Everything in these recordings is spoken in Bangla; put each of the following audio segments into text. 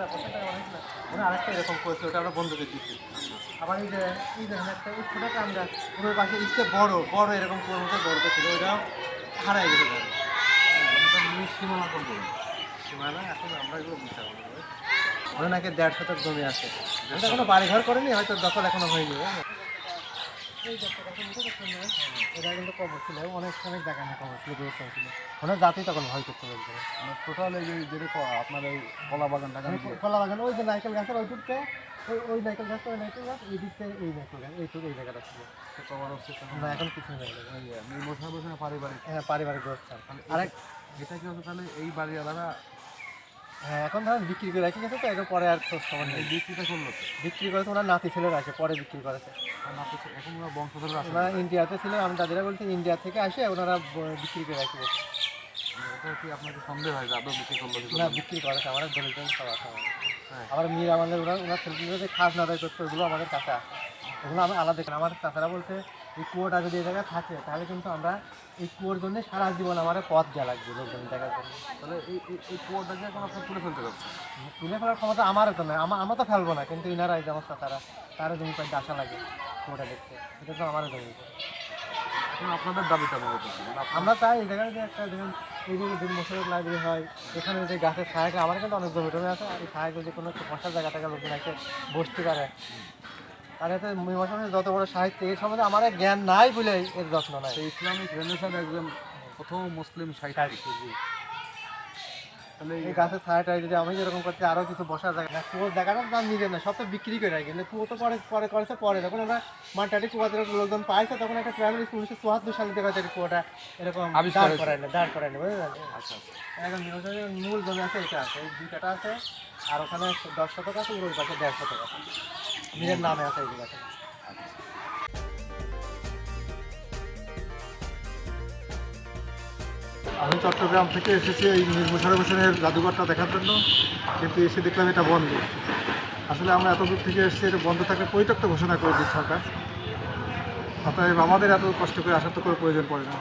গাছটা এরকম করেছে, ওটা আমরা বন্ধুকে দিচ্ছি। আবার এই যে, এই দেখেন একটা এই ছোটো আম গাছ ওর পাশে ইচ্ছে বড় বড় এরকম কোন মতো বড়টা ছিল, ওইটাও হারাই গেছে সীমানা কোন সীমানা এখন আমরা এগুলো বুঝতে পারব ওনাকে ওরা নাকি দেড় শতক জমি আছে। ওটা এখনও বাড়ি ঘর করেনি, হয়তো দখল এখনও হয়নি বুঝলেন? এই যে একটা দেখেন, এটা দেখছেন কিন্তু কবর ছিল অনেক অনেক জায়গায় না কবর ছিল ব্যবস্থা ছিল। ওনার জাতি তখন ভয় করতে টোটাল এই যে যেটা আপনার এই কলা বাগান কলা বাগান ওই যে নারকেল গাছের ওই ওই ওই নারকেল গাছ ওই নারকেল গাছ এই দিকতে এই নারকেল গাছ এইটুকু এই জায়গাটা ছিল। হচ্ছে তো না এখন কিছু নেই। এই বসে পারিবারিক? হ্যাঁ পারিবারিক আরেক এটা কি হচ্ছে তাহলে এই বাড়িওয়ালারা হ্যাঁ এখন ধরেন বিক্রি করে রেখে গেছে তো? এর পরে আর খোঁজ খবর নেই। বিক্রিটা করল তো? বিক্রি করেছে ওনার নাতি ছেলেরা আছে পরে বিক্রি করেছে। আর না তো এখন ওরা বংশধর ওনারা ইন্ডিয়াতে ছিল আমি দাদিরা বলছি ইন্ডিয়া থেকে আসে ওনারা বিক্রি করে রেখে। গেছে হয় না বিক্রি করেছে আমার দলিল সব আছে। হ্যাঁ। আবার মির আমাদের ওরা ওনার ছেলেগুলো যে খাস নাদাই করতো ওগুলো আমাদের কাছে আছে। ওগুলো আমি আলাদা আমার চাচারা বলছে এই কুয়োটা যদি এই জায়গায় থাকে তাহলে কিন্তু আমরা এই কুয়োর জন্য সারা জীবন আমার পথ দেওয়া লাগবে লোকজন দেখার জন্য। তাহলে এই এই- কুয়োটাকে এখন আপনার তুলে ফেলতে পারছে তুলে ফেলার ক্ষমতা আমারও তো নয় আমার আমরা তো ফেলব না কিন্তু ইনারা এই যে আমার চাচারা তারা জমি পাইতে আসা লাগে কুয়োটা দেখতে। এটা তো আমারও জমি। আপনাদের দাবিটা? মানে আমরা চাই এই জায়গায় যে একটা দেখুন এই যে দিন মশারের লাইব্রেরি হয় এখানে যে গাছের ছায়াকে আমার কিন্তু অনেক জমি টমি আছে আর এই ছায়াকে যে কোনো একটা বসার জায়গা থেকে লোকজন এসে বসতে পারে। আর এতে মশারের যত বড় সাহিত্য এই সম্বন্ধে আমার জ্ঞান নাই বলে এর যত্ন নাই। ইসলামিক রেনেসার একজন প্রথম মুসলিম সাহিত্যিক। তাহলে এই গাছের ছায়াটা যদি আমি যেরকম করছি আরও কিছু বসার জায়গা না কুয়োর জায়গাটা দাম নিজের না সব তো বিক্রি করে রাখি। কিন্তু কুয়ো তো পরে পরে করেছে পরে। যখন আমরা মাটাটি কুয়াতে লোকজন পাইছে তখন একটা প্রাইমারি স্কুল উনিশশো চুয়াত্তর সালে হয়তো এই কুয়োটা এরকম দাঁড় না দাঁড় করায় না বুঝলেন? আচ্ছা আচ্ছা। এখন মূল জমি আছে এটা আছে এই দুইটাটা আছে আর ওখানে দশ শতক আছে ওই পাশে দেড় শতক আছে। নিজের নামে আছে জায়গাটা আমি চট্টগ্রাম থেকে এসেছি এই মুশারফ হোসেনের জাদুঘরটা দেখার জন্য, কিন্তু এসে দেখলাম এটা বন্ধ। আসলে আমরা এত দূর থেকে এসেছি, এটা বন্ধ থাকলে পরিত্যক্ত ঘোষণা করে দিচ্ছে সরকার। অতএব আমাদের এত কষ্ট করে আসার তো কোনো প্রয়োজন পড়ে না।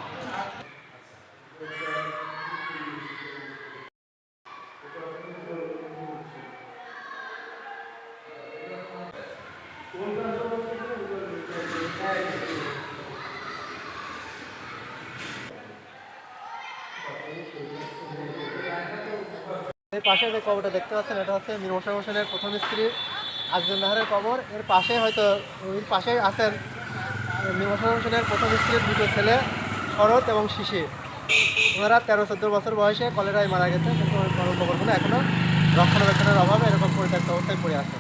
এই পাশে যে কবরটা দেখতে পাচ্ছেন, এটা হচ্ছে মীর মোশারফ হোসেনের প্রথম স্ত্রী আজদুল নাহারের কবর। এর পাশে হয়তো, এর পাশে আছেন মীর মোশারফ হোসেনের প্রথম স্ত্রীর দুটো ছেলে, শরৎ এবং শিশির ওনারা তেরো চোদ্দ বছর বয়সে কলেরায় মারা গেছে কিন্তু কবরগুলো এখনও রক্ষণাবেক্ষণের অভাবে এরকম পরিত্যক্ত অবস্থায় পড়ে আছে